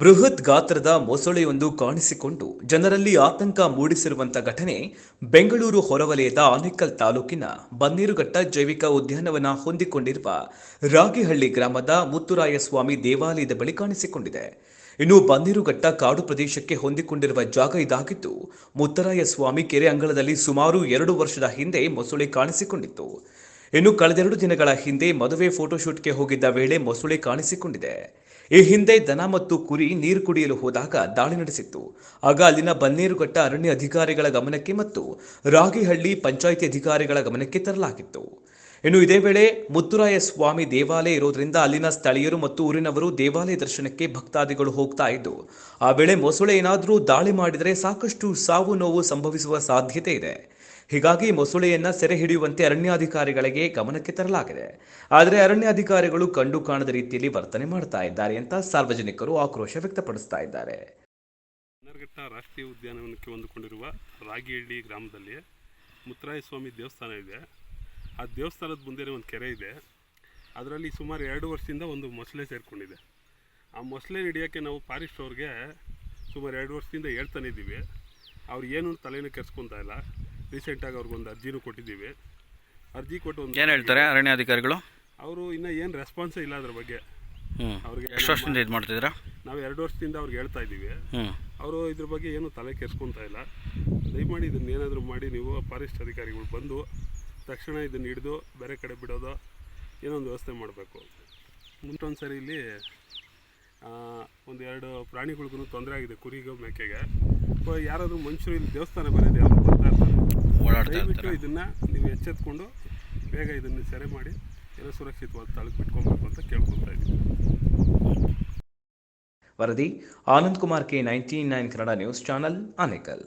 ಬೃಹತ್ ಗಾತ್ರದ ಮೊಸಳೆಯೊಂದು ಕಾಣಿಸಿಕೊಂಡು ಜನರಲ್ಲಿ ಆತಂಕ ಮೂಡಿಸಿರುವಂತ ಘಟನೆ ಬೆಂಗಳೂರು ಹೊರವಲಯದ ಆನೇಕಲ್ ತಾಲೂಕಿನ ಬನ್ನೀರುಘಟ್ಟ ಜೈವಿಕ ಉದ್ಯಾನವನ ಹೊಂದಿಕೊಂಡಿರುವ ರಾಗಿಹಳ್ಳಿ ಗ್ರಾಮದ ಮುತ್ತುರಾಯಸ್ವಾಮಿ ದೇವಾಲಯದ ಬಳಿ ಕಾಣಿಸಿಕೊಂಡಿದೆ. ಇನ್ನು ಬನ್ನೀರುಘಟ್ಟ ಕಾಡು ಪ್ರದೇಶಕ್ಕೆ ಹೊಂದಿಕೊಂಡಿರುವ ಜಾಗ ಇದಾಗಿದ್ದು, ಮುತ್ತರಾಯಸ್ವಾಮಿ ಕೆರೆ ಅಂಗಳದಲ್ಲಿ ಸುಮಾರು ಎರಡು ವರ್ಷದ ಹಿಂದೆ ಮೊಸಳೆ ಕಾಣಿಸಿಕೊಂಡಿತ್ತು. ಇನ್ನು ಕಳೆದೆರಡು ದಿನಗಳ ಹಿಂದೆ ಮದುವೆ ಫೋಟೋಶೂಟ್ಗೆ ಹೋಗಿದ್ದ ವೇಳೆ ಮೊಸಳೆ ಕಾಣಿಸಿಕೊಂಡಿದೆ. ಈ ಹಿಂದೆ ದನ ಮತ್ತು ಕುರಿ ನೀರು ಕುಡಿಯಲು ಹೋದಾಗ ದಾಳಿ ನಡೆಸಿತ್ತು. ಆಗ ಅಲ್ಲಿನ ಬನ್ನೇರುಘಟ್ಟ ಅರಣ್ಯ ಅಧಿಕಾರಿಗಳ ಗಮನಕ್ಕೆ ಮತ್ತು ರಾಗಿಹಳ್ಳಿ ಪಂಚಾಯಿತಿ ಅಧಿಕಾರಿಗಳ ಗಮನಕ್ಕೆ ತರಲಾಗಿತ್ತು. ಇನ್ನು ಇದೇ ವೇಳೆ ಮುತ್ತುರಾಯ ಸ್ವಾಮಿ ದೇವಾಲಯ ಇರೋದ್ರಿಂದ ಅಲ್ಲಿನ ಸ್ಥಳೀಯರು ಮತ್ತು ಊರಿನವರು ದೇವಾಲಯ ದರ್ಶನಕ್ಕೆ ಭಕ್ತಾದಿಗಳು ಹೋಗ್ತಾ ಇದ್ದು, ಆ ವೇಳೆ ಮೊಸಳೆ ಏನಾದರೂ ದಾಳಿ ಮಾಡಿದರೆ ಸಾಕಷ್ಟು ಸಾವು ನೋವು ಸಂಭವಿಸುವ ಸಾಧ್ಯತೆ ಇದೆ. ಹೀಗಾಗಿ ಮೊಸಳೆಯನ್ನ ಸೆರೆ ಹಿಡಿಯುವಂತೆ ಅರಣ್ಯಾಧಿಕಾರಿಗಳಿಗೆ ಗಮನಕ್ಕೆ ತರಲಾಗಿದೆ. ಆದರೆ ಅರಣ್ಯಾಧಿಕಾರಿಗಳು ಕಂಡು ಕಾಣದ ರೀತಿಯಲ್ಲಿ ವರ್ತನೆ ಮಾಡ್ತಾ ಇದ್ದಾರೆ ಅಂತ ಸಾರ್ವಜನಿಕರು ಆಕ್ರೋಶ ವ್ಯಕ್ತಪಡಿಸ್ತಾ ಇದ್ದಾರೆ. ರಾಷ್ಟ್ರೀಯ ಉದ್ಯಾನವನಕ್ಕೆ ಹೊಂದಿಕೊಂಡಿರುವ ರಾಗಿಹಳ್ಳಿ ಗ್ರಾಮದಲ್ಲಿ ಮುತ್ತರಾಯ ಸ್ವಾಮಿ ದೇವಸ್ಥಾನ ಇದೆ. ಆ ದೇವಸ್ಥಾನದ ಮುಂದೆ ಒಂದು ಕೆರೆ ಇದೆ. ಅದರಲ್ಲಿ ಸುಮಾರು ಎರಡು ವರ್ಷದಿಂದ ಒಂದು ಮೊಸಳೆ ಸೇರಿಕೊಂಡಿದೆ. ಆ ಮೊಸಳೆ ಹಿಡಿಯೋಕ್ಕೆ ನಾವು ಫಾರೆಸ್ಟ್ ಅವ್ರಿಗೆ ಸುಮಾರು ಎರಡು ವರ್ಷದಿಂದ ಹೇಳ್ತಾನೆ ಇದ್ದೀವಿ. ಅವ್ರು ಏನು ತಲೆನೂ ಕೆರ್ಸ್ಕೊತಾ ಇಲ್ಲ. ರೀಸೆಂಟಾಗಿ ಅವ್ರಿಗೊಂದು ಅರ್ಜಿನೂ ಕೊಟ್ಟಿದ್ದೀವಿ. ಅರ್ಜಿ ಕೊಟ್ಟು ಒಂದು ಏನು ಹೇಳ್ತಾರೆ ಅರಣ್ಯಾಧಿಕಾರಿಗಳು? ಅವರು ಇನ್ನೂ ಏನು ರೆಸ್ಪಾನ್ಸೇ ಇಲ್ಲ ಅದ್ರ ಬಗ್ಗೆ. ಅವ್ರಿಗೆ ಎಷ್ಟು ವರ್ಷದಿಂದ ಇದು ಮಾಡ್ತಿದ್ದೀರಾ? ನಾವು ಎರಡು ವರ್ಷದಿಂದ ಅವ್ರಿಗೆ ಹೇಳ್ತಾ ಇದ್ದೀವಿ. ಅವರು ಇದ್ರ ಬಗ್ಗೆ ಏನು ತಲೆ ಕೆರ್ಸ್ಕೊತಾ ಇಲ್ಲ. ದಯಮಾಡಿ ಇದನ್ನ ಏನಾದರೂ ಮಾಡಿ ನೀವು ಫಾರೆಸ್ಟ್ ಅಧಿಕಾರಿಗಳು ಬಂದು ತಕ್ಷಣ ಇದನ್ನು ಹಿಡಿದು ಬೇರೆ ಕಡೆ ಬಿಡೋದು ಏನೋ ಒಂದು ವ್ಯವಸ್ಥೆ ಮಾಡಬೇಕು. ಮುಂದೊಂದು ಸರಿ ಇಲ್ಲಿ ಒಂದು ಎರಡು ಪ್ರಾಣಿಗಳಿಗೂ ತೊಂದರೆ ಆಗಿದೆ ಕುರಿಗೂ ಮೇಕೆಗೆ. ಯಾರಾದರೂ ಮನುಷ್ಯರು ಇಲ್ಲಿ ದೇವಸ್ಥಾನ ಬರೋದು ಯಾರು ಬರ್ತಾ ಇರ್ತಾರೆ? ದಯವಿಟ್ಟು ಇದನ್ನು ನೀವು ಎಚ್ಚೆತ್ಕೊಂಡು ಬೇಗ ಇದನ್ನು ಸೆರೆ ಮಾಡಿ ಎಲ್ಲ ಸುರಕ್ಷಿತವಾದ ಸ್ಥಳಕ್ಕೆ ಬಿಟ್ಕೊಬೇಕು ಅಂತ ಕೇಳ್ಕೊತಾ ಇದ್ದೀವಿ ವರದಿ Anand Kumar K ninety nine Kannada news channel Anekal.